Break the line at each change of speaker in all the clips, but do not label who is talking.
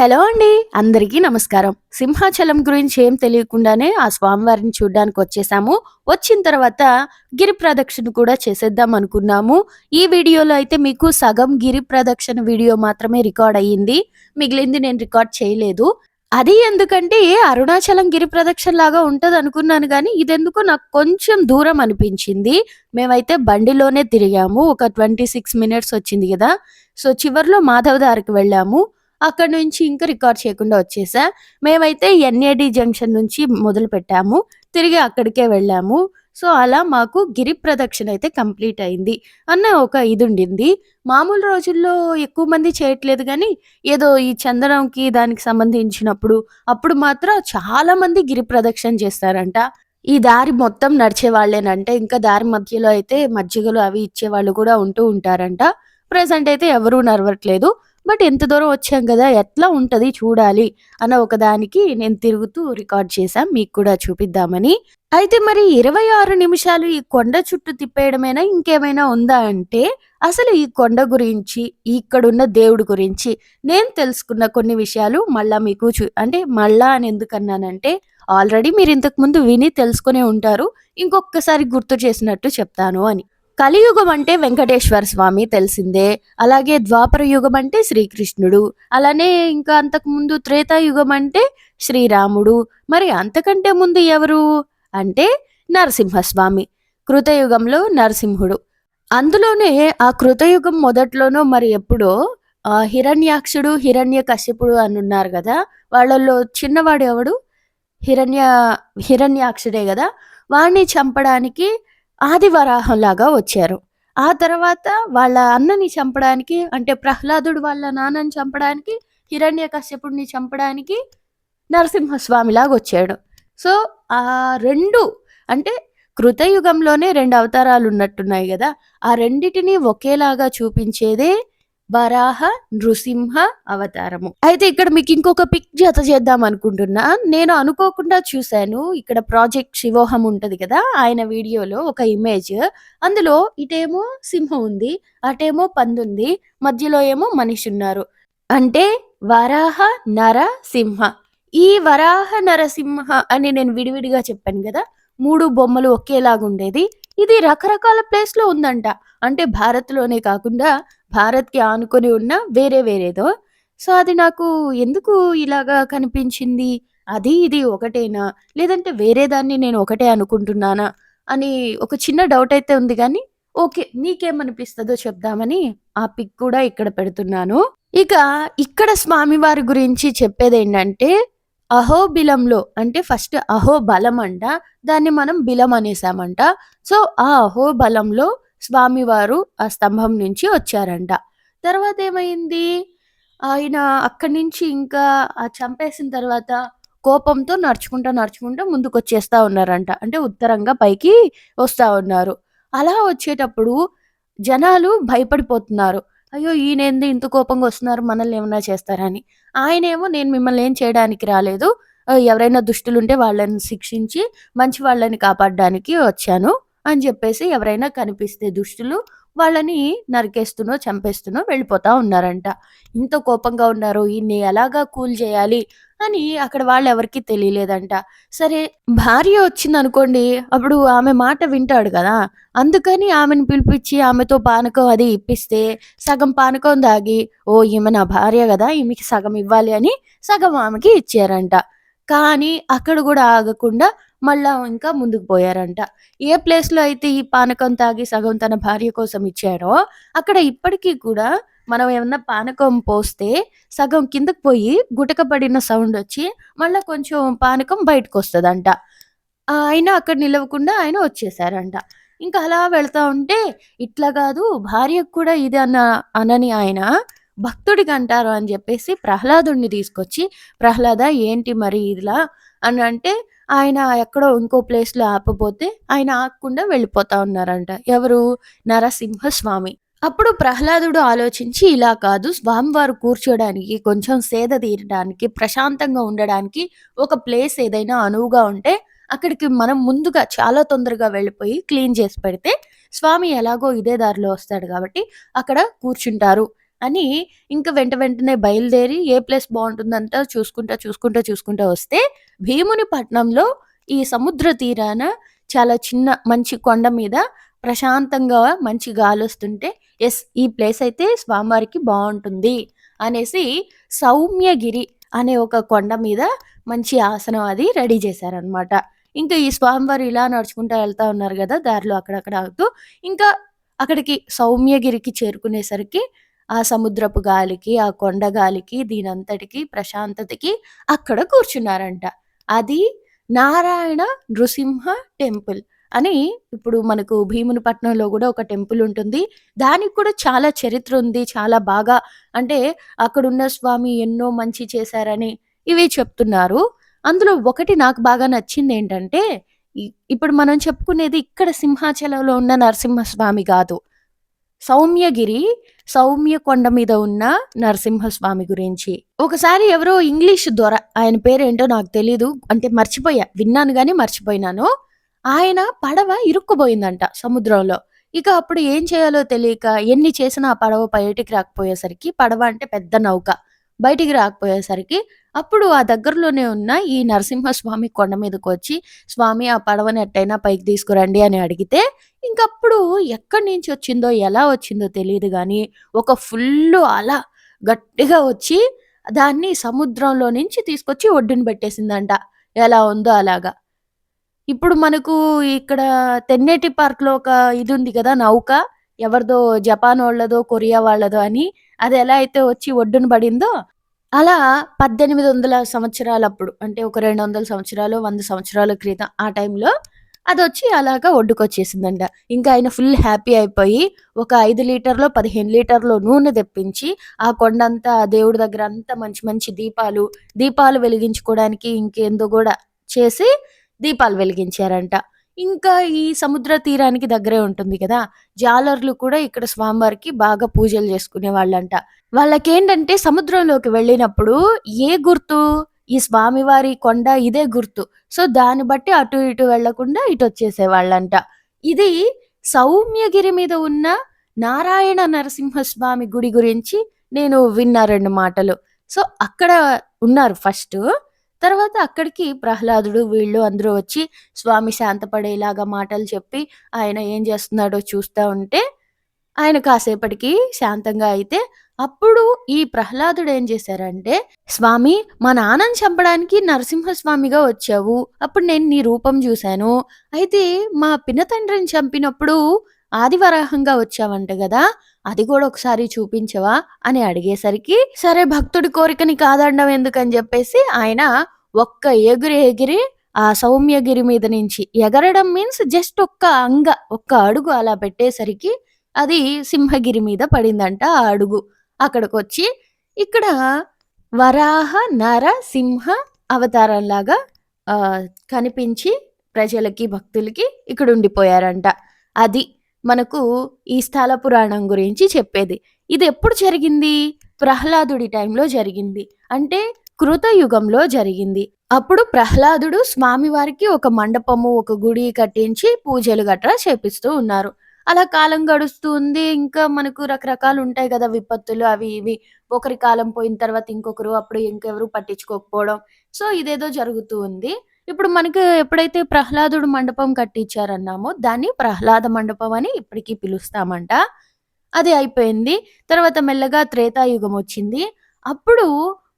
Hello అండి అందరికీ నమస్కారం. సింహాచలం గురించి ఏం తెలియకుండానే ఆ స్వామివారిని చూడడానికి వచ్చేసాము. వచ్చిన తర్వాత గిరి ప్రదక్షిణ కూడా చేసేద్దాం అనుకున్నాము. ఈ వీడియోలో అయితే మీకు సగం గిరి ప్రదక్షిణ వీడియో మాత్రమే రికార్డ్ అయ్యింది. మిగిలింది నేను రికార్డ్ చేయలేదు. అది ఎందుకంటే అరుణాచలం గిరి ప్రదక్షిణ లాగా ఉంటుంది అనుకున్నాను కానీ ఇదెందుకో నాకు కొంచెం దూరం అనిపించింది. మేమైతే బండిలోనే తిరిగాము. ఒక ట్వంటీ సిక్స్ మినిట్స్ వచ్చింది కదా. సో చివర్లో మాధవదారికి వెళ్ళాము. అక్కడ నుంచి ఇంకా రికార్డ్ చేయకుండా వచ్చేసా. మేమైతే ఎన్ఏడి జంక్షన్ నుంచి మొదలు పెట్టాము. తిరిగి అక్కడికే వెళ్ళాము. సో అలా మాకు గిరి ప్రదక్షిణ అయితే కంప్లీట్ అయింది. అన్న ఒక ఇది ఉండింది. మామూలు రోజుల్లో ఎక్కువ మంది చేయట్లేదు కానీ ఏదో ఈ చందనంకి దానికి సంబంధించినప్పుడు అప్పుడు మాత్రం చాలా మంది గిరి ప్రదక్షిణ చేస్తారంట. ఈ దారి మొత్తం నడిచే వాళ్ళేనంటే ఇంకా దారి మధ్యలో అయితే మజ్జిగలు అవి ఇచ్చే వాళ్ళు కూడా ఉంటూ ఉంటారంట. ప్రెసెంట్ అయితే ఎవరూ నడవట్లేదు. బట్ ఎంత దూరం వచ్చాం కదా ఎట్లా ఉంటుంది చూడాలి అన్న ఒకదానికి నేను తిరుగుతూ రికార్డ్ చేశాం మీకు కూడా చూపిద్దామని. అయితే మరి ఇరవై ఆరు నిమిషాలు ఈ కొండ చుట్టూ తిప్పేయడమైనా ఇంకేమైనా ఉందా అంటే అసలు ఈ కొండ గురించి ఇక్కడున్న దేవుడి గురించి నేను తెలుసుకున్న కొన్ని విషయాలు మళ్ళా మీకు చూ అంటే మళ్ళా అని ఎందుకన్నానంటే ఆల్రెడీ మీరు ఇంతకు ముందు విని తెలుసుకునే ఉంటారు ఇంకొకసారి గుర్తు చేసినట్టు చెప్తాను అని. కలియుగం అంటే వెంకటేశ్వర స్వామి తెలిసిందే. అలాగే ద్వాపర యుగం అంటే శ్రీకృష్ణుడు. అలానే ఇంకా అంతకుముందు త్రేతాయుగం అంటే శ్రీరాముడు. మరి అంతకంటే ముందు ఎవరు? అంటే నరసింహస్వామి కృతయుగంలో నరసింహుడు. అందులోనే ఆ కృతయుగం మొదట్లోనో మరి ఎప్పుడో ఆ హిరణ్యాక్షుడు హిరణ్య కశ్యపుడు అని ఉన్నారు కదా. వాళ్ళల్లో చిన్నవాడు ఎవడు హిరణ్య హిరణ్యాక్షుడే కదా. వాణ్ణి చంపడానికి ఆదివరాహంలాగా వచ్చారు. ఆ తర్వాత వాళ్ళ అన్నని చంపడానికి అంటే ప్రహ్లాదుడు వాళ్ళ నాన్నని చంపడానికి హిరణ్య కశ్యపుడిని చంపడానికి నరసింహస్వామిలాగా వచ్చాడు. సో ఆ రెండు అంటే కృతయుగంలోనే రెండు అవతారాలు ఉన్నట్టున్నాయి కదా ఆ రెండిటిని ఒకేలాగా చూపించేదే వరాహ నృసింహ అవతారము. అయితే ఇక్కడ మీకు ఇంకొక పిక్ జత చేద్దాం అనుకుంటున్నా. నేను అనుకోకుండా చూశాను. ఇక్కడ ప్రాజెక్ట్ శివోహం ఉంటది కదా ఆయన వీడియోలో ఒక ఇమేజ్ అందులో ఇటేమో సింహం ఉంది అటేమో పందుంది మధ్యలో ఏమో మనిషి ఉన్నారు. అంటే వరాహ నర సింహ ఈ వరాహ నరసింహ అని నేను విడివిడిగా చెప్పాను కదా మూడు బొమ్మలు ఒకేలాగా ఉండేది ఇది రకరకాల ప్లేస్లో ఉందంట. అంటే భారత్లోనే కాకుండా భారత్‌కి ఆనుకొని ఉన్న వేరే వేరేదో. సో, అది నాకు ఎందుకు ఇలాగా కనిపించింది? అది, ఇది ఒకటేనా? లేదంటే వేరే దాన్ని నేను ఒకటే అనుకుంటున్నానా? అని ఒక చిన్న డౌట్ అయితే ఉంది కానీ ఓకే. నీకేమనిపిస్తుందో చెప్దామని ఆ పిక్ కూడా ఇక్కడ పెడుతున్నాను. ఇక ఇక్కడ స్వామివారి గురించి చెప్పేది ఏంటంటే అహోబిలంలో అంటే ఫస్ట్ అహోబలం అంట. దాన్ని మనం బిలం అనేసామంట. సో, ఆ అహోబలంలో స్వామివారు ఆ స్తంభం నుంచి వచ్చారంట. తర్వాత ఏమైంది? ఆయన అక్కడి నుంచి ఇంకా ఆ చంపేసిన తర్వాత కోపంతో నడుచుకుంటా, నడుచుకుంటా ముందుకొచ్చేస్తా ఉన్నారంట. అంటే ఉత్తరంగా పైకి వస్తా ఉన్నారు. అలా వచ్చేటప్పుడు జనాలు భయపడిపోతున్నారు. అయ్యో! ఈయనేంది ఇంత కోపంగా వస్తున్నారు మనల్ని ఏమైనా చేస్తారని ఆయనేమో నేను మిమ్మల్ని ఏం చేయడానికి రాలేదు. ఎవరైనా దుష్టులుంటే వాళ్ళని శిక్షించి మంచి వాళ్ళని కాపాడడానికి వచ్చాను. అని చెప్పేసి ఎవరైనా కనిపిస్తే దుష్టులు వాళ్ళని నరికేస్తునో చంపేస్తునో వెళ్ళిపోతా ఉన్నారంట. ఇంత కోపంగా ఉన్నారు. ఈయన్ని ఎలాగా కూల్ చేయాలి అని అక్కడ వాళ్ళు ఎవరికి తెలియలేదంట. సరే భార్య వచ్చింది అనుకోండి అప్పుడు ఆమె మాట వింటాడు కదా అందుకని ఆమెను పిలిపిచ్చి ఆమెతో పానకం అది ఇప్పిస్తే సగం పానకం తాగి, ఓ ఈమె నా భార్య కదా ఈమెకి సగం ఇవ్వాలి అని సగం ఆమెకి ఇచ్చారంట. కానీ అక్కడ కూడా ఆగకుండా మళ్ళా ఇంకా ముందుకు పోయారంట. ఏ ప్లేస్‌లో అయితే ఈ పానకం తాగి సగం తన భార్య కోసం ఇచ్చారో, అక్కడ ఇప్పటికీ కూడా మనం ఏమన్నా పానకం పోస్తే సగం కిందకి పోయి గుటక పడిన సౌండొచ్చి మళ్ళీ కొంచెం పానకం బయటకొస్తదంట. ఆయన అక్కడ నిలవకుండా ఆయన వచ్చేసారంట. ఇంకా అలా వెళ్తా ఉంటే ఇట్లా కాదు భార్యకు కూడా ఇది అన్న అనని ఆయన భక్తుడికి అంటారు అని చెప్పేసి ప్రహ్లాదుడిని తీసుకొచ్చి, "ప్రహ్లాద ఏంటి మరి ఇలా" అని అంటే ఆయన ఎక్కడో ఇంకో ప్లేస్‌లో ఆపబోతే ఆయన ఆగకుండా వెళ్ళిపోతా ఉన్నారంట. ఎవరు? నరసింహస్వామి. అప్పుడు ప్రహ్లాదుడు ఆలోచించి ఇలా కాదు స్వామివారు కూర్చోడానికి, కొంచెం సేద తీరడానికి, ప్రశాంతంగా ఉండడానికి ఒక ప్లేస్ ఏదైనా అనువుగా ఉంటే అక్కడికి మనం ముందుగా చాలా తొందరగా వెళ్ళిపోయి క్లీన్ చేసి పెడితే స్వామి ఎలాగో ఇదే దారిలో వస్తాడు కాబట్టి అక్కడ కూర్చుంటారు అని ఇంకా వెంట వెంటనే బయలుదేరి ఏ ప్లేస్ బాగుంటుందంతా చూసుకుంటా చూసుకుంటా చూసుకుంటా వస్తే భీముని పట్నంలో ఈ సముద్ర తీరాన చాలా చిన్న మంచి కొండ మీద ప్రశాంతంగా మంచి గాలి వస్తుంటే ఎస్ ఈ ప్లేస్ అయితే స్వామివారికి బాగుంటుంది అనేసి సౌమ్యగిరి అనే ఒక కొండ మీద మంచి ఆసనం అది రెడీ చేశారనమాట ఇంకా ఈ స్వామివారు ఇలా నడుచుకుంటూ వెళ్తా ఉన్నారు కదా దారిలో అక్కడక్కడ ఆగుతూ ఇంకా అక్కడికి సౌమ్యగిరికి చేరుకునేసరికి ఆ సముద్రపు గాలికి ఆ కొండ గాలికి దీనంతటికి ప్రశాంతతకి అక్కడ కూర్చున్నారంట. అది నారాయణ నృసింహ టెంపుల్ అని ఇప్పుడు మనకు భీమునిపట్నంలో కూడా ఒక టెంపుల్ ఉంటుంది. దానికి కూడా చాలా చరిత్ర ఉంది చాలా బాగా అంటే అక్కడున్న స్వామి ఎన్నో మంచి చేశారని ఇవి చెప్తున్నారు. అందులో ఒకటి నాకు బాగా నచ్చింది ఏంటంటే ఇప్పుడు మనం చెప్పుకునేది ఇక్కడ సింహాచలంలో ఉన్న నరసింహస్వామి కాదు. సౌమ్యగిరి సౌమ్య కొండ మీద ఉన్న నరసింహస్వామి గురించి. ఒకసారి ఎవరో ఇంగ్లీష్ దొర ఆయన పేరేంటో నాకు తెలీదు అంటే మర్చిపోయా విన్నాను గానీ మర్చిపోయినాను. ఆయన పడవ ఇరుక్కుపోయిందంట సముద్రంలో. ఇక అప్పుడు ఏం చేయాలో తెలియక ఎన్ని చేసినా ఆ పడవ బయటికి రాకపోయేసరికి పడవ అంటే పెద్ద నౌక. బయటికి రాకపోయేసరికి అప్పుడు ఆ దగ్గరలోనే ఉన్న ఈ నరసింహస్వామి కొండ మీదకి వచ్చి స్వామి ఆ పడవని ఎట్టయినా పైకి తీసుకురండి అని అడిగితే ఇంకప్పుడు ఎక్కడి నుంచి వచ్చిందో ఎలా వచ్చిందో తెలియదు కానీ ఒక ఫుల్ అలా గట్టిగా వచ్చి దాన్ని సముద్రంలో నుంచి తీసుకొచ్చి ఒడ్డున పెట్టేసిందంట. ఎలా ఉందో అలాగా. ఇప్పుడు మనకు ఇక్కడ తెన్నేటి పార్క్లో ఒక ఇది ఉంది కదా నౌక ఎవరిదో జపాన్ వాళ్ళదో కొరియా వాళ్ళదో అని అది ఎలా అయితే వచ్చి ఒడ్డున పడిందో అలా పద్దెనిమిది వందల సంవత్సరాలప్పుడు అంటే ఒక రెండు వందల సంవత్సరాలు వంద సంవత్సరాల క్రితం ఆ టైంలో అది వచ్చి అలాగా ఒడ్డుకొచ్చేసిందంట. ఇంకా ఆయన ఫుల్ హ్యాపీ అయిపోయి ఒక ఐదు లీటర్లో పదిహేను లీటర్లో నూనె తెప్పించి ఆ కొండంతా దేవుడి దగ్గర అంతా మంచి మంచి దీపాలు దీపాలు వెలిగించుకోవడానికి ఇంకేందో కూడా చేసి దీపాలు వెలిగించారంట. ఇంకా ఈ సముద్ర తీరానికి దగ్గరే ఉంటుంది కదా. జాలర్లు కూడా ఇక్కడ స్వామివారికి బాగా పూజలు చేసుకునే వాళ్ళంట. వాళ్ళకేంటంటే సముద్రంలోకి వెళ్ళినప్పుడు ఏ గుర్తు? ఈ స్వామివారి కొండ ఇదే గుర్తు. సో దాన్ని బట్టి అటు ఇటు వెళ్ళకుండా ఇటు వచ్చేసేవాళ్ళంట ఇది సౌమ్యగిరి మీద ఉన్న నారాయణ నరసింహస్వామి గుడి గురించి నేను విన్నా రెండు మాటలు. సో అక్కడ ఉన్నారు ఫస్ట్ తర్వాత అక్కడికి ప్రహ్లాదుడు వీళ్ళు అందరూ వచ్చి స్వామి శాంతపడేలాగా మాటలు చెప్పి ఆయన ఏం చేస్తున్నాడో చూస్తూ ఉంటే ఆయన కాసేపటికి శాంతంగా అయితే అప్పుడు ఈ ప్రహ్లాదుడు ఏం చేశారంటే స్వామి మా నాన్నని చంపడానికి నరసింహస్వామిగా వచ్చావు. అప్పుడు నేను నీ రూపం చూశాను. అయితే మా పినతండ్రిని చంపినప్పుడు ఆదివరాహంగా వచ్చావంట కదా. అది కూడా ఒకసారి చూపించవా? అని అడిగేసరికి సరే భక్తుడి కోరికని కాదండం ఎందుకని చెప్పేసి ఆయన ఒక్క ఎగురి ఎగిరి ఆ సౌమ్యగిరి మీద నుంచి ఎగరడం మీన్స్ జస్ట్ ఒక్క అంగ ఒక్క అడుగు అలా పెట్టేసరికి అది సింహగిరి మీద పడిందంట ఆ అడుగు. అక్కడికి వచ్చి ఇక్కడ వరాహ నర సింహ అవతారంలాగా కనిపించి ప్రజలకి భక్తులకి ఇక్కడ ఉండిపోయారంట. అది మనకు ఈ స్థల పురాణం గురించి చెప్పేది. ఇది ఎప్పుడు జరిగింది? ప్రహ్లాదుడి టైంలో జరిగింది. అంటే కృతయుగంలో జరిగింది. అప్పుడు ప్రహ్లాదుడు స్వామివారికి ఒక మండపము ఒక గుడి కట్టించి పూజలు గట్రా చేపిస్తూ ఉన్నారు. అలా కాలం గడుస్తూ ఉంది. ఇంకా మనకు రకరకాలు ఉంటాయి కదా విపత్తులు అవి ఇవి. ఒకరి కాలం పోయిన తర్వాత ఇంకొకరు అప్పుడు ఇంకెవరు పట్టించుకోకపోవడం. సో ఇదేదో జరుగుతూ ఉంది. ఇప్పుడు మనకు ఎప్పుడైతే ప్రహ్లాదుడు మండపం కట్టించారన్నామో దాన్ని ప్రహ్లాద మండపం అని ఇప్పటికీ పిలుస్తామంట. అది అయిపోయింది. తర్వాత మెల్లగా త్రేతాయుగం వచ్చింది. అప్పుడు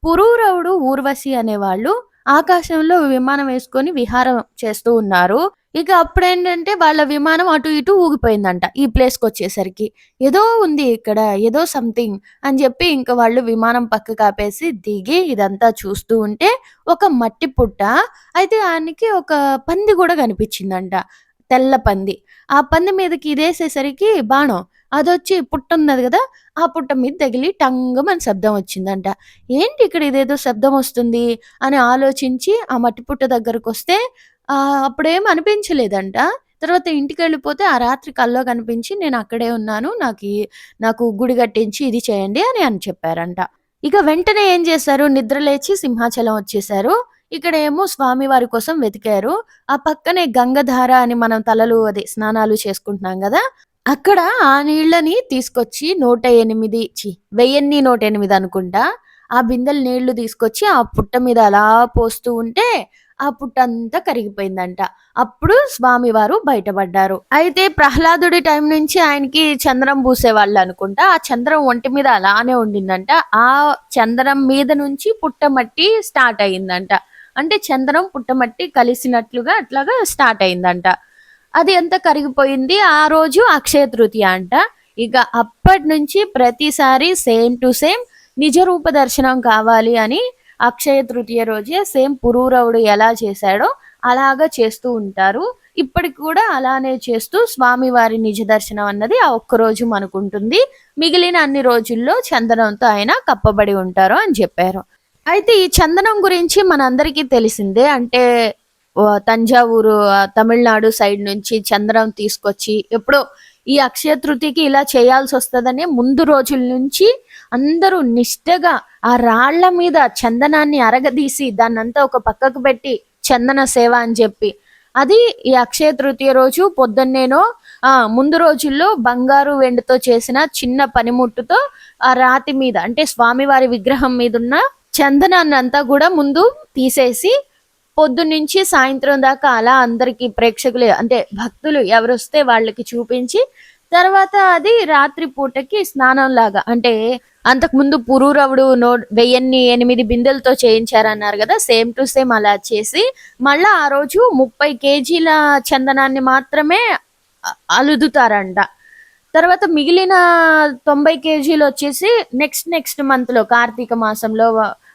పురూరవుడు ఊర్వశి అనేవాళ్ళు ఆకాశంలో విమానం వేసుకొని విహారం చేస్తూ ఉన్నారు. ఇక అప్పుడేంటంటే వాళ్ళ విమానం అటు ఇటు ఊగిపోయిందంట ఈ ప్లేస్కి వచ్చేసరికి. ఏదో ఉంది ఇక్కడ ఏదో సంథింగ్ అని చెప్పి ఇంకా వాళ్ళు విమానం పక్క కాపేసి దిగి ఇదంతా చూస్తూ ఉంటే ఒక మట్టి పుట్ట అయితే ఆయనకి ఒక పంది కూడా కనిపించిందంట తెల్ల పంది. ఆ పంది మీదకి ఇదేసేసరికి బాణం అదొచ్చి పుట్ట ఉన్నది కదా ఆ పుట్ట మీద తగిలి టంగమని శబ్దం వచ్చిందంట. ఏంటి ఇక్కడ ఇదేదో శబ్దం వస్తుంది అని ఆలోచించి ఆ మట్టి పుట్ట దగ్గరకు వస్తే అప్పుడేం అనిపించలేదంట తర్వాత ఇంటికి వెళ్ళిపోతే ఆ రాత్రి కల్లో కనిపించి నేను అక్కడే ఉన్నాను నాకు నాకు గుడి కట్టించి ఇది చేయండి అని అని చెప్పారంట ఇక వెంటనే ఏం చేశారు నిద్ర లేచి సింహాచలం వచ్చేసారు ఇక్కడ ఏమో స్వామి వారి కోసం వెతికారు ఆ పక్కనే గంగధార అని మనం తలలు అదే స్నానాలు చేసుకుంటున్నాం కదా అక్కడ ఆ నీళ్ళని తీసుకొచ్చి నూట ఎనిమిది ఛీ! వెయ్యిన్ని నూట ఎనిమిది అనుకుంటా. ఆ బిందెలు నీళ్ళు తీసుకొచ్చి ఆ పుట్ట మీద అలా పోస్తూ ఉంటే ఆ పుట్టంతా కరిగిపోయిందంట. అప్పుడు స్వామివారు బయటపడ్డారు. అయితే ప్రహ్లాదుడి టైం నుంచి ఆయనకి చంద్రం పూసేవాళ్ళనుకుంటా. ఆ చంద్రం ఒంటి మీద అలానే ఉండిందంట. ఆ చంద్రం మీద నుంచి పుట్టమట్టి స్టార్ట్ అయిందంట. అంటే చంద్రం, పుట్టమట్టి కలిసినట్లుగా అట్లాగా స్టార్ట్ అయిందంట. అది ఎంత కరిగిపోయింది. ఆ రోజు అక్షయ తృతీయ అంట. ఇక అప్పటి నుంచి ప్రతిసారి సేమ్ టు సేమ్ నిజ రూప దర్శనం కావాలి అని అక్షయ తృతీయ రోజే సేమ్ పురూరవుడు ఎలా చేశాడో అలాగా చేస్తూ ఉంటారు. ఇప్పటికి కూడా అలానే చేస్తూ స్వామివారి నిజ దర్శనం అన్నది ఆ ఒక్క రోజు మనకుంటుంది. మిగిలిన అన్ని రోజుల్లో చందనంతో ఆయన కప్పబడి ఉంటారు అని చెప్పారు. అయితే ఈ చందనం గురించి మనందరికీ తెలిసిందే. అంటే తంజావూరు తమిళనాడు సైడ్ నుంచి చందనం తీసుకొచ్చి ఎప్పుడో ఈ అక్షయ తృతీయకి ఇలా చేయాల్సి వస్తుందని ముందు రోజుల నుంచి అందరూ నిష్టగా ఆ రాళ్ళ మీద చందనాన్ని అరగదీసి దాన్నంతా ఒక పక్కకు పెట్టి చందన సేవ అని చెప్పి. అది ఈ అక్షయ తృతీయ రోజు పొద్దున్నేనో ఆ ముందు రోజుల్లో బంగారు వెండితో చేసిన చిన్న పనిముట్టుతో ఆ రాతి మీద అంటే స్వామివారి విగ్రహం మీద ఉన్న చందనాన్ని అంతా కూడా ముందు తీసేసి పొద్దున్నుంచి సాయంత్రం దాకా అలా అందరికి ప్రేక్షకులు అంటే భక్తులు ఎవరొస్తే వాళ్ళకి చూపించి తర్వాత అది రాత్రి పూటకి స్నానం లాగా. అంటే అంతకు ముందు పురూరవుడు నో వెయ్యిన్ని ఎనిమిది బిందెలతో చేయించారన్నారు కదా సేమ్ టు సేమ్ అలా చేసి మళ్ళా ఆ రోజు ముప్పై కేజీల చందనాన్ని మాత్రమే అలుదుతారంట. తర్వాత మిగిలిన తొంభై కేజీలు వచ్చేసి నెక్స్ట్ నెక్స్ట్ మంత్లో కార్తీక మాసంలో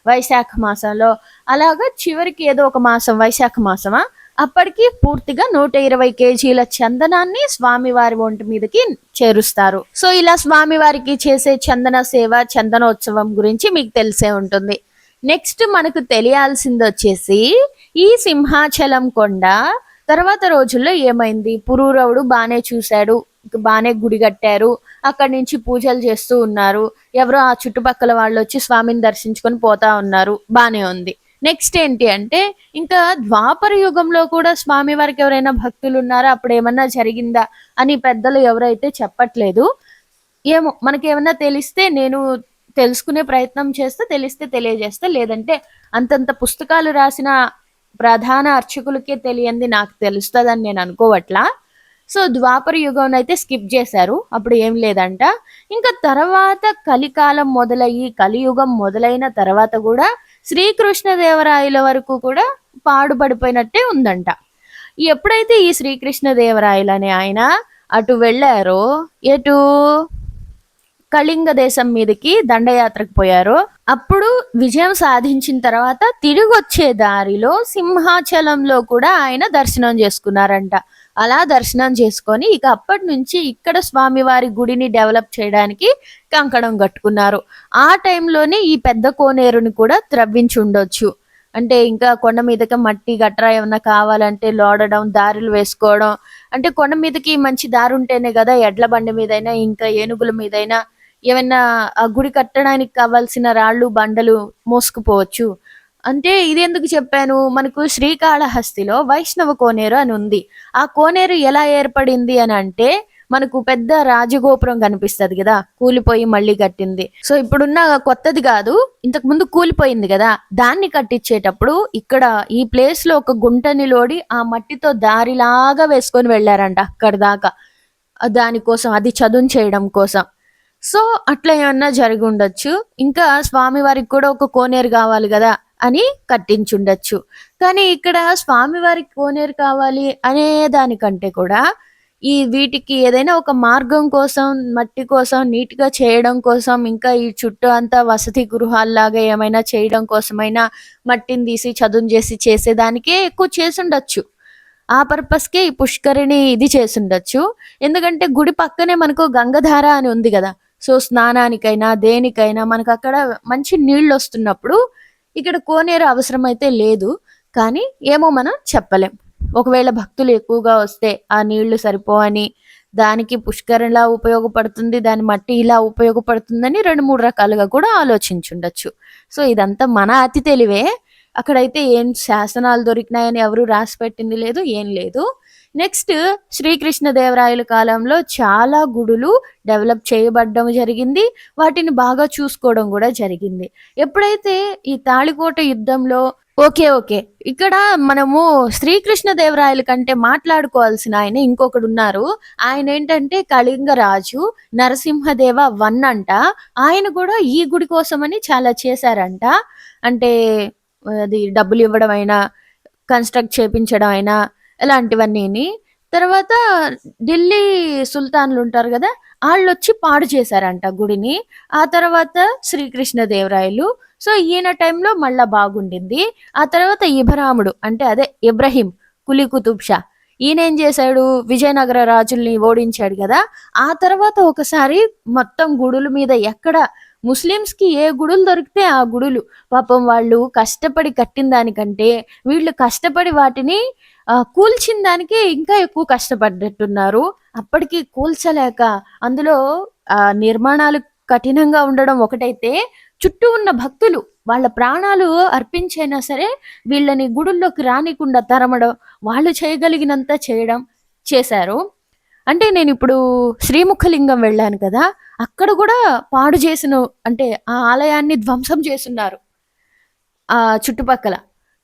వైశాఖ మాసంలో అలాగా చివరికి ఏదో ఒక మాసం వైశాఖ మాసమా? అప్పటికి పూర్తిగా నూట ఇరవై కేజీల చందనాన్ని స్వామివారి ఒంటి మీదకి చేరుస్తారు. సో ఇలా స్వామివారికి చేసే చందన సేవ చందనోత్సవం గురించి మీకు తెలిసే ఉంటుంది. నెక్స్ట్ మనకు తెలియాల్సింది వచ్చేసి ఈ సింహాచలం కొండ తర్వాత రోజుల్లో ఏమైంది? పురూరవుడు బాగానే చూశాడు బాగానే గుడి కట్టారు అక్కడి నుంచి పూజలు చేస్తూ ఉన్నారు. ఎవరో ఆ చుట్టుపక్కల వాళ్ళు వచ్చి స్వామిని దర్శించుకొని పోతా ఉన్నారు. బాగానే ఉంది. నెక్స్ట్ ఏంటి అంటే ఇంకా ద్వాపర యుగంలో కూడా స్వామి వారికి ఎవరైనా భక్తులు ఉన్నారా? అప్పుడు ఏమన్నా జరిగిందా? అని పెద్దలు ఎవరైతే చెప్పట్లేదు. ఏమో మనకి ఏమన్నా తెలిస్తే నేను తెలుసుకునే ప్రయత్నం చేస్తే తెలిస్తే తెలియజేస్తే. లేదంటే అంతంత పుస్తకాలు రాసిన ప్రధాన అర్చకులకే తెలియంది నాకు తెలుస్తుందని నేను అనుకోవట్లా. సో ద్వాపర యుగం అయితే స్కిప్ చేశారు. అప్పుడు ఏం లేదంట. ఇంకా తర్వాత కలికాలం మొదలయ్యి కలియుగం మొదలైన తర్వాత కూడా శ్రీకృష్ణదేవరాయల వరకు కూడా పాడుపడిపోయినట్టే ఉందంట. ఎప్పుడైతే ఈ శ్రీకృష్ణదేవరాయలు అనే ఆయన అటు వెళ్ళారో ఎటు? కళింగ దేశం మీదకి దండయాత్రకు పోయారు. అప్పుడు విజయం సాధించిన తర్వాత తిరిగి వచ్చే దారిలో సింహాచలంలో కూడా ఆయన దర్శనం చేసుకున్నారంట. అలా దర్శనం చేసుకొని ఇక అప్పటి నుంచి ఇక్కడ స్వామివారి గుడిని డెవలప్ చేయడానికి కంకణం కట్టుకున్నారు. ఆ టైంలోనే ఈ పెద్ద కోనేరుని కూడా త్రవ్వించి ఉండొచ్చు. అంటే ఇంకా కొండ మీదకి మట్టి గట్రా ఏమన్నా కావాలంటే లోడడం దారులు వేసుకోవడం అంటే కొండ మీదకి మంచి దారి ఉంటేనే కదా ఎడ్ల బండి మీదైనా ఇంకా ఏనుగుల మీదైనా ఏమైనా ఆ గుడి కట్టడానికి కావాల్సిన రాళ్ళు బండలు మోసుకుపోవచ్చు. అంటే ఇది ఎందుకు చెప్పాను? మనకు శ్రీకాళహస్తిలో వైష్ణవ కోనేరు అని ఉంది. ఆ కోనేరు ఎలా ఏర్పడింది అని అంటే మనకు పెద్ద రాజగోపురం కనిపిస్తుంది కదా కూలిపోయి మళ్ళీ కట్టింది. సో ఇప్పుడున్న కొత్తది కాదు ఇంతకు ముందు కూలిపోయింది కదా. దాన్ని కట్టించేటప్పుడు ఇక్కడ ఈ ప్లేస్లో ఒక గుంటని లోడి ఆ మట్టితో దారిలాగా వేసుకొని వెళ్ళారంట అక్కడ దాకా. దానికోసం అది చదును చేయడం కోసం. సో అట్లా ఏమన్నా జరిగి ఉండొచ్చు. ఇంకా స్వామివారికి కూడా ఒక కోనేరు కావాలి కదా అని కట్టించుండొచ్చు. కానీ ఇక్కడ స్వామివారికి కోనేరు కావాలి అనే దానికంటే కూడా ఈ వీటికి ఏదైనా ఒక మార్గం కోసం మట్టి కోసం నీట్గా చేయడం కోసం ఇంకా ఈ చుట్టూ అంతా వసతి గృహాల్లాగా ఏమైనా చేయడం కోసమైనా మట్టిని తీసి చదును చేసి చేసేదానికే ఎక్కువ చేసుండొచ్చు. ఆ పర్పస్కే ఈ పుష్కరిణి ఇది చేసుండొచ్చు. ఎందుకంటే గుడి పక్కనే మనకు గంగధార అని ఉంది కదా. సో స్నానానికైనా దేనికైనా మనకు అక్కడ మంచి నీళ్ళు వస్తున్నప్పుడు ఇక్కడ కోనేరు అవసరం అయితే లేదు. కానీ ఏమో మనం చెప్పలేం. ఒకవేళ భక్తులు ఎక్కువగా వస్తే ఆ నీళ్ళు సరిపోవని దానికి పుష్కరంలా ఉపయోగపడుతుంది దాని మట్టి ఇలా ఉపయోగపడుతుందని రెండు మూడు రకాలుగా కూడా ఆలోచించుండొచ్చు. సో ఇదంతా మన అతి తెలివే. అక్కడైతే ఏం శాసనాలు దొరికినాయని ఎవరు రాసి పెట్టింది లేదు ఏం లేదు. నెక్స్ట్ శ్రీకృష్ణదేవరాయల కాలంలో చాలా గుడులు డెవలప్ చేయబడడం జరిగింది. వాటిని బాగా చూసుకోవడం కూడా జరిగింది. ఎప్పుడైతే ఈ తాళికోట యుద్ధంలో ఓకే ఓకే ఇక్కడ మనము శ్రీకృష్ణదేవరాయల కంటే మాట్లాడుకోవాల్సిన ఆయన ఇంకొకడు ఉన్నారు. ఆయన ఏంటంటే కళింగ రాజు నరసింహదేవ వన్ అంట. ఆయన కూడా ఈ గుడి కోసమని చాలా చేశారంట. అంటే అది డబ్బులు ఇవ్వడం అయినా కన్స్ట్రక్ట్ చేపించడం అయినా ఇలాంటివన్నీని. తర్వాత ఢిల్లీ సుల్తాన్లు ఉంటారు కదా వాళ్ళు వచ్చి పాడు చేశారంట గుడిని. ఆ తర్వాత శ్రీకృష్ణదేవరాయలు. సో ఈయన టైంలో మళ్ళా బాగుండింది. ఆ తర్వాత ఇబ్రాముడు అంటే అదే ఇబ్రహీం కులీ కుతుబ్ షా. ఈయన ఏం చేశాడు? విజయనగర రాజుల్ని ఓడించాడు కదా ఆ తర్వాత ఒకసారి మొత్తం గుడుల మీద ఎక్కడ ముస్లిమ్స్కి ఏ గుడులు దొరికితే ఆ గుడులు. పాపం వాళ్ళు కష్టపడి కట్టిన దానికంటే వీళ్ళు కష్టపడి వాటిని కూల్చిన దానికి ఇంకా ఎక్కువ కష్టపడ్డట్టున్నారు. అప్పటికి కూల్చలేక అందులో నిర్మాణాలు కఠినంగా ఉండడం ఒకటైతే చుట్టూ ఉన్న భక్తులు వాళ్ళ ప్రాణాలు అర్పించైనా సరే వీళ్ళని గుడుల్లోకి రానికుండా తరమడం వాళ్ళు చేయగలిగినంత చేయడం చేశారు. అంటే నేను ఇప్పుడు శ్రీముఖలింగం వెళ్ళాను కదా అక్కడ కూడా పాడు చేసిన అంటే ఆ ఆలయాన్ని ధ్వంసం చేస్తున్నారు. ఆ చుట్టుపక్కల.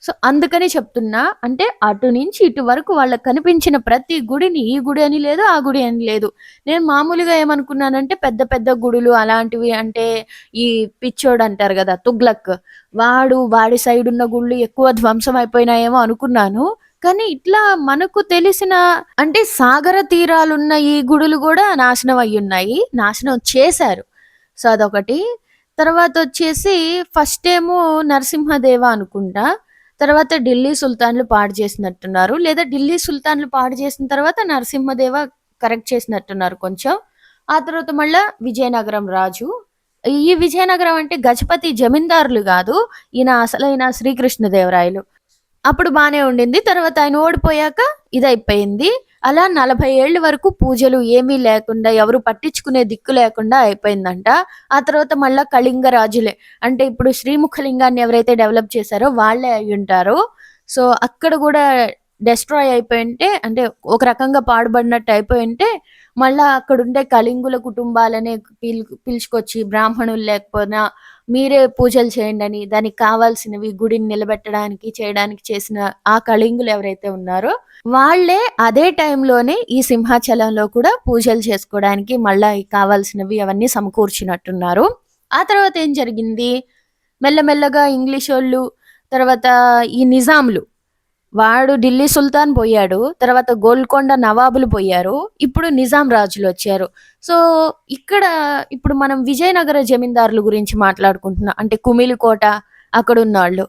సో అందుకని చెప్తున్నా అంటే అటు నుంచి ఇటు వరకు వాళ్ళకి కనిపించిన ప్రతి గుడిని ఈ గుడి అని లేదు ఆ గుడి అని లేదు. నేను మామూలుగా ఏమనుకున్నానంటే పెద్ద పెద్ద గుడులు అలాంటివి అంటే ఈ పిచ్చోడు అంటారు కదా తుగ్లక్. వాడు వాడి సైడ్ ఉన్న గుళ్ళు ఎక్కువ ధ్వంసం అయిపోయినాయేమో అనుకున్నాను. కానీ ఇట్లా మనకు తెలిసిన అంటే సాగర తీరాలున్న ఈ గుడులు కూడా నాశనం అయి ఉన్నాయి నాశనం చేశారు. సో అదొకటి. తర్వాత వచ్చేసి ఫస్ట్ ఏమో నరసింహదేవ అనుకుంటా. తర్వాత ఢిల్లీ సుల్తాన్లు పాడు చేసినట్టున్నారు. లేదా ఢిల్లీ సుల్తాన్లు పాడు చేసిన తర్వాత నరసింహదేవ కరెక్ట్ చేసినట్టున్నారు కొంచెం. ఆ తర్వాత మళ్ళా విజయనగరం రాజు. ఈ విజయనగరం అంటే గజపతి జమీందారులు కాదు ఈయన అసలైన శ్రీకృష్ణదేవరాయలు. అప్పుడు బాగానే ఉండింది. తర్వాత ఆయన ఓడిపోయాక ఇదైపోయింది. అలా నలభై ఏళ్ళ వరకు పూజలు ఏమీ లేకుండా ఎవరు పట్టించుకునే దిక్కు లేకుండా అయిపోయిందంట. ఆ తర్వాత మళ్ళా కళింగ రాజులే అంటే ఇప్పుడు శ్రీముఖలింగాన్ని ఎవరైతే డెవలప్ చేశారో వాళ్ళే అయి ఉంటారు సో అక్కడ కూడా డెస్ట్రాయ్ అయిపోయింటే అంటే ఒక రకంగా పాడుబడినట్టు అయిపోయింటే మళ్ళా అక్కడుండే కళింగుల కుటుంబాలనే పీల్ పిలుచుకొచ్చి బ్రాహ్మణులు లేకపోయినా మీరే పూజలు చేయండి అని దానికి కావాల్సినవి గుడిని నిలబెట్టడానికి చేయడానికి చేసిన ఆ కళింగులు ఎవరైతే ఉన్నారో వాళ్ళే అదే టైంలోనే ఈ సింహాచలంలో కూడా పూజలు చేసుకోవడానికి మళ్ళా కావాల్సినవి అవన్నీ సమకూర్చినట్టున్నారు. ఆ తర్వాత ఏం జరిగింది? మెల్లమెల్లగా ఇంగ్లీష్ వాళ్ళు తర్వాత ఈ నిజాంలు వాడు ఢిల్లీ సుల్తాన్ పోయాడు తర్వాత గోల్కొండ నవాబులు పోయారు ఇప్పుడు నిజాం రాజులు వచ్చారు. సో ఇక్కడ ఇప్పుడు మనం విజయనగర జమీందారుల గురించి మాట్లాడుకుంటున్నాం. అంటే కుమిలికోట అక్కడ ఉన్నవాళ్ళు.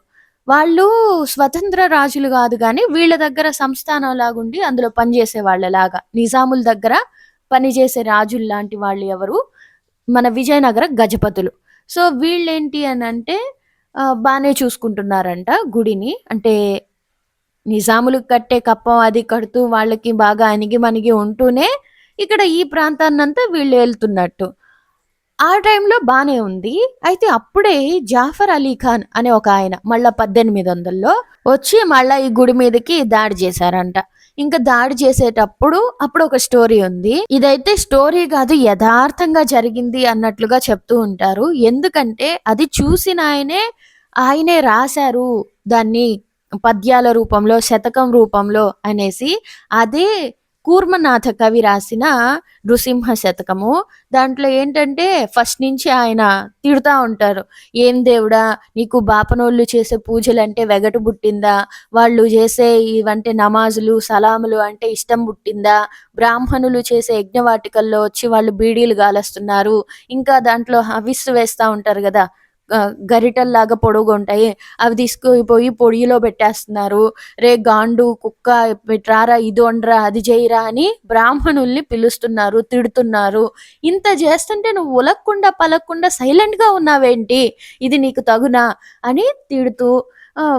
వాళ్ళు స్వతంత్ర రాజులు కాదు కానీ వీళ్ళ దగ్గర సంస్థానం లాగుండి అందులో పనిచేసే వాళ్ళలాగా. నిజాముల దగ్గర పనిచేసే రాజులు లాంటి వాళ్ళు ఎవరు? మన విజయనగర గజపతులు. సో వీళ్ళేంటి అని అంటే బాగానే చూసుకుంటున్నారంట గుడిని. అంటే నిజాములు కట్టే కప్పం అది కడుతూ వాళ్ళకి బాగా అణిగి మణిగి ఉంటూనే ఇక్కడ ఈ ప్రాంతాన్నంతా వీళ్ళు వెళ్తున్నట్టు ఆ టైంలో బాగానే ఉంది. అయితే అప్పుడే జాఫర్ అలీ ఖాన్ అనే ఒక ఆయన మళ్ళా పద్దెనిమిది వందల్లో వచ్చి మళ్ళా ఈ గుడి మీదకి దాడి చేశారంట. ఇంకా దాడి చేసేటప్పుడు అప్పుడు ఒక స్టోరీ ఉంది. ఇదైతే స్టోరీ కాదు యథార్థంగా జరిగింది అన్నట్లుగా చెప్తూ ఉంటారు. ఎందుకంటే అది చూసిన ఆయనే ఆయనే రాశారు దాన్ని పద్యాల రూపంలో శతకం రూపంలో అనేసి అదే కూర్మనాథ కవి రాసిన నృసింహ శతకము. దాంట్లో ఏంటంటే ఫస్ట్ నుంచి ఆయన తిడుతూ ఉంటారు. ఏం దేవుడా నీకు బాపనోళ్ళు చేసే పూజలు అంటే వెగటు పుట్టిందా? వాళ్ళు చేసే ఇవంటే నమాజులు సలాములు అంటే ఇష్టం పుట్టిందా? బ్రాహ్మణులు చేసే యజ్ఞవాటికల్లో వచ్చి వాళ్ళు బీడీలు గాలస్తున్నారు. ఇంకా దాంట్లో హవిస్సు వేస్తూ ఉంటారు కదా గరిటల్లాగా పొడుగు ఉంటాయి అవి తీసుకుపోయి పొడిలో పెట్టేస్తున్నారు. రే గాండు కుక్క రారా ఇది వండరా అది చేయరా అని బ్రాహ్మణుల్ని పిలుస్తున్నారు తిడుతున్నారు. ఇంత చేస్తుంటే నువ్వు ఉలక్కుండా పలక్కుండా సైలెంట్గా ఉన్నావేంటి? ఇది నీకు తగునా? అని తిడుతూ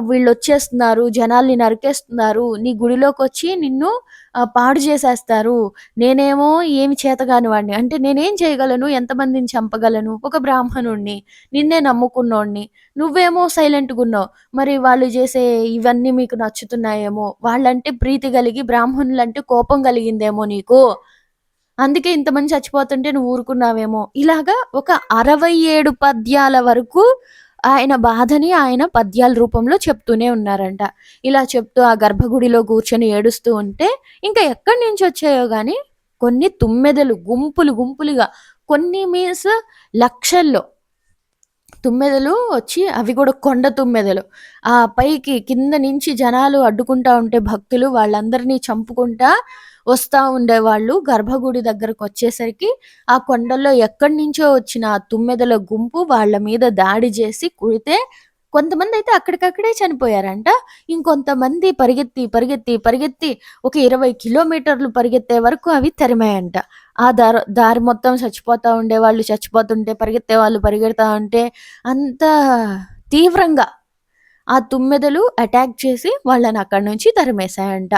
వీళ్ళు వచ్చేస్తున్నారు జనాల్ని నరికేస్తున్నారు నీ గుడిలోకి వచ్చి నిన్ను పాడు చేసేస్తారు. నేనేమో ఏమి చేతగాని వాడిని. అంటే నేనేం చేయగలను? ఎంతమందిని చంపగలను? ఒక బ్రాహ్మణుణ్ణి నిన్నే నమ్ముకున్నోడిని. నువ్వేమో సైలెంట్గా ఉన్నావు మరి వాళ్ళు చేసే ఇవన్నీ మీకు నచ్చుతున్నాయేమో! వాళ్ళంటే ప్రీతి కలిగి బ్రాహ్మణులంటే కోపం కలిగిందేమో నీకు. అందుకే ఇంతమంది చచ్చిపోతుంటే నువ్వు ఊరుకున్నావేమో! ఇలాగా ఒక 67 పద్యాల వరకు ఆయన బాధని ఆయన పద్యాల రూపంలో చెప్తూనే ఉన్నారంట. ఇలా చెప్తూ ఆ గర్భగుడిలో కూర్చొని ఏడుస్తూ ఉంటే ఇంకా ఎక్కడి నుంచి వచ్చాయో కానీ కొన్ని తుమ్మెదలు గుంపులు గుంపులుగా కొన్ని మీన్స్ లక్షల్లో తుమ్మెదలు వచ్చి అవి కూడా కొండ తుమ్మెదలు. ఆ పైకి కింద నుంచి జనాలు అడ్డుకుంటా ఉంటే భక్తులు వాళ్ళందరినీ చంపుకుంటా వస్తూ ఉండేవాళ్ళు. గర్భగుడి దగ్గరకు వచ్చేసరికి ఆ కొండల్లో ఎక్కడి నుంచో వచ్చిన తుమ్మెదల గుంపు వాళ్ళ మీద దాడి చేసి కుడితే కొంతమంది అయితే అక్కడికక్కడే చనిపోయారంట. ఇంకొంతమంది పరిగెత్తి, పరిగెత్తి, పరిగెత్తి ఒక 20 కిలోమీటర్లు పరిగెత్తే వరకు అవి తరిమాయంట. ఆ దారి దారి మొత్తం చచ్చిపోతూ ఉండే వాళ్ళు చచ్చిపోతుంటే, పరిగెత్తే వాళ్ళు పరిగెడతా ఉంటే అంత తీవ్రంగా ఆ తుమ్మెదలు అటాక్ చేసి వాళ్ళని అక్కడి నుంచి తరిమేశాయంట.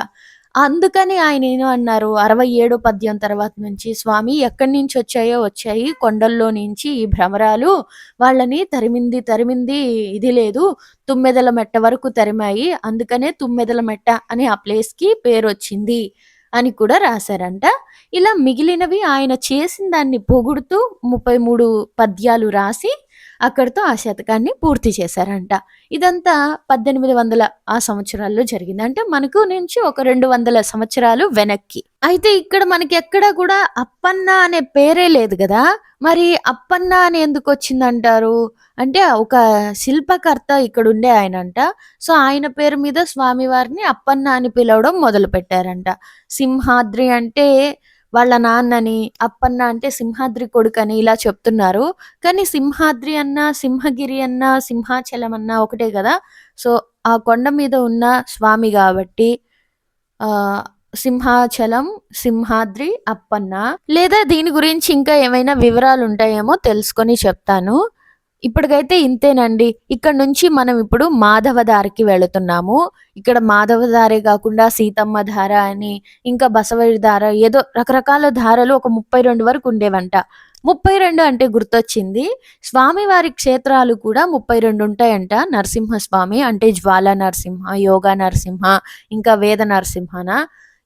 అందుకని ఆయనేమో అన్నారు 67 పద్యం తర్వాత నుంచి స్వామి ఎక్కడి నుంచి వచ్చాయో వచ్చాయి కొండల్లో నుంచి ఈ భ్రమరాలు. వాళ్ళని తరిమింది, తరిమింది ఇది లేదు. తుమ్మెదల మెట్ట వరకు తరిమాయి. అందుకనే తుమ్మెదల మెట్ట అని ఆ ప్లేస్‌కి పేరొచ్చింది అని కూడా రాశారంట. ఇలా మిగిలినవి ఆయన చేసిన దాన్ని పొగుడుతూ 33 పద్యాలు రాసి అక్కడితో ఆ శతకాన్ని పూర్తి చేశారంట. ఇదంతా 1800 ఆ సంవత్సరాల్లో జరిగింది. అంటే మనకు నుంచి ఒక 200 సంవత్సరాలు వెనక్కి. అయితే ఇక్కడ మనకి ఎక్కడా కూడా అప్పన్న అనే పేరే లేదు కదా మరి అప్పన్న అని ఎందుకు వచ్చిందంటారు అంటే ఒక శిల్పకర్త ఇక్కడ ఉండే ఆయన ఆయనంట. సో, ఆయన పేరు మీద స్వామివారిని అప్పన్న అని పిలవడం మొదలు పెట్టారంట సింహాద్రి అంటే వాళ్ళ నాన్నని, అప్పన్న అంటే సింహాద్రి కొడుకని ఇలా చెప్తున్నారు. కానీ సింహాద్రి అన్న సింహగిరి అన్న సింహాచలం అన్నా ఒకటే కదా సో, ఆ కొండ మీద ఉన్న స్వామి కాబట్టి ఆ సింహాచలం, సింహాద్రి, అప్పన్న లేదా దీని గురించి ఇంకా ఏమైనా వివరాలు ఉంటాయేమో తెలుసుకొని చెప్తాను. ఇప్పటికైతే ఇంతేనండి. ఇక్కడ నుంచి మనం ఇప్పుడు మాధవధారకి వెళుతున్నాము. ఇక్కడ మాధవధారే కాకుండా సీతమ్మ ధార అని, ఇంకా బసవరి ధార ఏదో రకరకాల ధారలు ఒక 32 వరకు ఉండేవంట. 32 అంటే గుర్తొచ్చింది. స్వామివారి క్షేత్రాలు కూడా 32 ఉంటాయంట. నరసింహస్వామి అంటే జ్వాలా నరసింహ, యోగా నరసింహ, ఇంకా వేద నరసింహన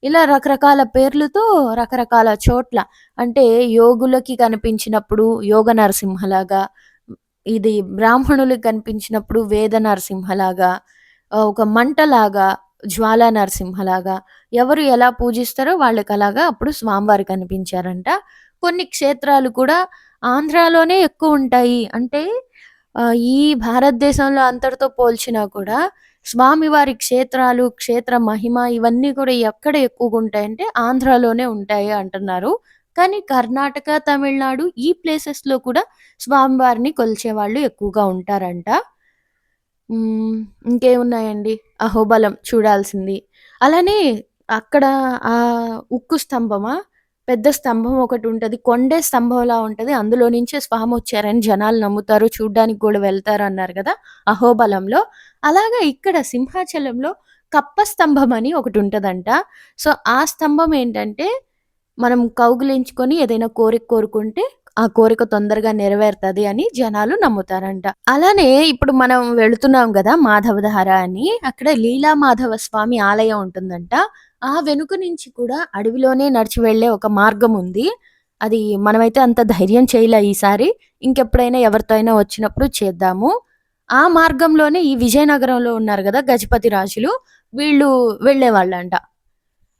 ఇలా రకరకాల పేర్లతో రకరకాల చోట్ల అంటే యోగులకి కనిపించినప్పుడు యోగ నరసింహలాగా, ఇది బ్రాహ్మణులకు కనిపించినప్పుడు వేద నరసింహలాగా, ఒక మంటలాగా జ్వాలా నరసింహలాగా ఎవరు ఎలా పూజిస్తారో వాళ్ళకి అలాగా అప్పుడు స్వామివారు కనిపించారంట. కొన్ని క్షేత్రాలు కూడా ఆంధ్రాలోనే ఎక్కువ ఉంటాయి అంటే ఈ భారతదేశంలో అంతటితో పోల్చినా కూడా స్వామివారి క్షేత్రాలు, క్షేత్ర మహిమ ఇవన్నీ కూడా ఎక్కడ ఎక్కువగా ఉంటాయంటే ఆంధ్రాలోనే ఉంటాయి అంటున్నారు. కానీ కర్ణాటక, తమిళనాడు ఈ ప్లేసెస్‌లో కూడా స్వామివారిని కొలిచేవాళ్ళు ఎక్కువగా ఉంటారంట. హ్మ్. ఇంకేమున్నాయండి? అహోబలం చూడాల్సింది. అలానే అక్కడ ఆహ్, ఉక్కు స్తంభమా? పెద్ద స్తంభం ఒకటుంటది. కొండే స్తంభంలా ఉంటది. అందులో నుంచే స్వామొచ్చారని జనాలు నమ్ముతారు. చూడ్డానికి గూడా వెళ్తారన్నారు గదా! అహోబలంలో. అలాగా ఇక్కడ సింహాచలంలో కప్ప స్తంభం అని ఒకటుంటదంట. సో, ఆ స్తంభం ఏంటంటే మనం కౌగిలించుకొని ఏదైనా కోరిక కోరుకుంటే ఆ కోరిక తొందరగా నెరవేరుతుంది అని జనాలు నమ్ముతారంట. అలానే ఇప్పుడు మనం వెళుతున్నాం కదా మాధవధార అని. అక్కడ లీలా మాధవ స్వామి ఆలయం ఉంటుందంట. ఆ వెనుక నుంచి కూడా అడవిలోనే నడిచి వెళ్ళే ఒక మార్గం ఉంది. అది మనమైతే అంత ధైర్యం చేయలే ఈసారి. ఇంకెప్పుడైనా ఎవరితో అయినా వచ్చినప్పుడు చేద్దాము. ఆ మార్గంలోనే ఈ విజయనగరంలో ఉన్నారు కదా గజపతి రాజులు. వీళ్ళు వెళ్ళేవాళ్ళంట.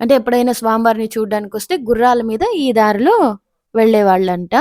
అంటే ఎప్పుడైనా స్వామివారిని చూడ్డానికొస్తే గుర్రాల మీద ఈ దారిలో వెళ్ళేవాళ్ళంట.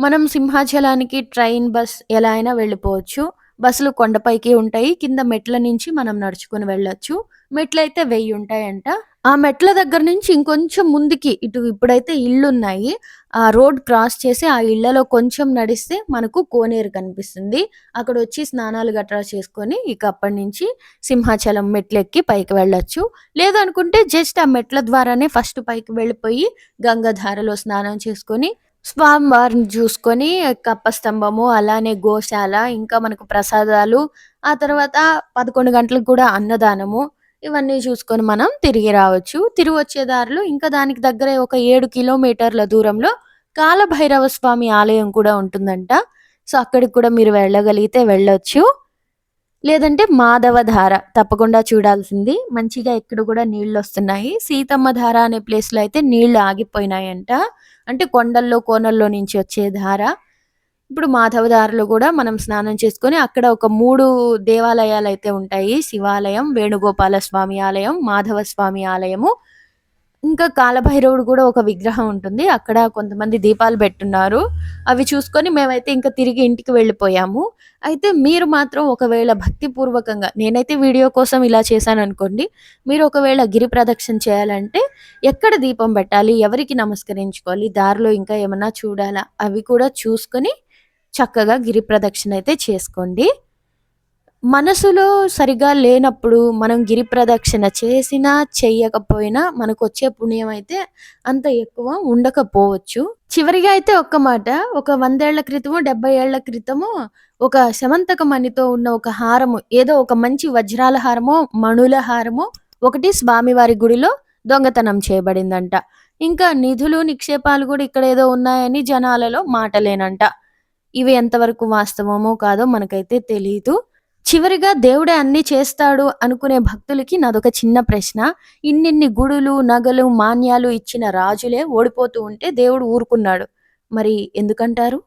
మనం సింహాచలానికి ట్రైన్, బస్ ఎలా అయినా వెళ్ళిపోవచ్చు. బస్సులు కొండపైకి ఉంటాయి. కింద మెట్ల నుంచి మనం నడుచుకుని వెళ్ళొచ్చు. మెట్లయితే వెయ్యి ఉంటాయంట. ఆ మెట్ల దగ్గర నుంచి ఇంకొంచెం ముందుకి ఇటు ఇప్పుడైతే ఇళ్ళు ఉన్నాయి ఆ రోడ్ క్రాస్ చేసి ఆ ఇళ్ళలో కొంచెం నడిస్తే మనకు కోనేరు కనిపిస్తుంది. అక్కడ వచ్చి స్నానాలు గట్రా చేసుకొని ఇక అప్పటి నుంచి సింహాచలం మెట్లెక్కి పైకి వెళ్ళొచ్చు. లేదనుకుంటే జస్ట్ ఆ మెట్ల ద్వారానే ఫస్ట్ పైకి వెళ్ళిపోయి గంగాధారలో స్నానం చేసుకొని స్వామివారిని చూసుకొని కప్ప స్తంభము, అలానే గోశాల, ఇంకా మనకు ప్రసాదాలు, ఆ తర్వాత 11 గంటలకు కూడా అన్నదానము ఇవన్నీ చూసుకొని మనం తిరిగి రావచ్చు. తిరిగి వచ్చే దారిలో ఇంకా దానికి దగ్గరే ఒక ఏడు కిలోమీటర్ల దూరంలో కాలభైరవ స్వామి ఆలయం కూడా ఉంటుందంట. సో అక్కడికి కూడా మీరు వెళ్ళగలిగితే వెళ్ళొచ్చు. లేదంటే మాధవధార తప్పకుండా చూడాల్సింది. మంచిగా ఇక్కడ కూడా నీళ్ళు వస్తున్నాయి. సీతమ్మ ధార అనే ప్లేస్లో అయితే నీళ్ళు ఆగిపోయినాయంట. అంటే కొండల్లో కోనల్లో నుంచి వచ్చే ధార. ఇప్పుడు మాధవధారలో కూడా మనం స్నానం చేసుకొని అక్కడ ఒక మూడు దేవాలయాలు అయితే ఉంటాయి. శివాలయం వేణుగోపాల స్వామి ఆలయం మాధవ స్వామి ఆలయము. ఇంకా కాలభైరవుడు కూడా ఒక విగ్రహం ఉంటుంది. అక్కడ కొంతమంది దీపాలు పెట్టున్నారు. అవి చూసుకొని మేమైతే ఇంకా తిరిగి ఇంటికి వెళ్ళిపోయాము. అయితే మీరు మాత్రం ఒకవేళ భక్తిపూర్వకంగా నేనైతే వీడియో కోసం ఇలా చేశాను అనుకోండి మీరు ఒకవేళ గిరి ప్రదక్షిణ చేయాలంటే ఎక్కడ దీపం పెట్టాలి ఎవరికి నమస్కరించుకోవాలి దారిలో ఇంకా ఏమన్నా చూడాలా అవి కూడా చూసుకొని చక్కగా గిరి ప్రదక్షిణ అయితే చేసుకోండి. మనసులో సరిగా లేనప్పుడు మనం గిరి ప్రదక్షిణ చేసినా చెయ్యకపోయినా మనకు వచ్చే పుణ్యం అయితే అంత ఎక్కువ ఉండకపోవచ్చు. చివరిగా అయితే ఒక్క మాట ఒక వందేళ్ళ క్రితము డెబ్బై ఏళ్ళ క్రితము ఒక శమంతక మణితో ఉన్న ఒక హారము ఏదో ఒక మంచి వజ్రాల హారమో మణుల హారమో ఒకటి స్వామివారి గుడిలో దొంగతనం చేయబడిందంట. ఇంకా నిధులు నిక్షేపాలు కూడా ఇక్కడ ఏదో ఉన్నాయని జనాలలో మాటలేనంట. ఇవి ఎంతవరకు వాస్తవమో కాదో మనకైతే తెలియదు చివరిగా దేవుడే అన్ని చేస్తాడు అనుకునే భక్తులకి నాదొక చిన్న ప్రశ్న. ఇన్నిన్ని గుడులు నగలు మాన్యాలు ఇచ్చిన రాజులే ఓడిపోతూ ఉంటే దేవుడు ఊరుకున్నాడు. మరి ఎందుకంటారు?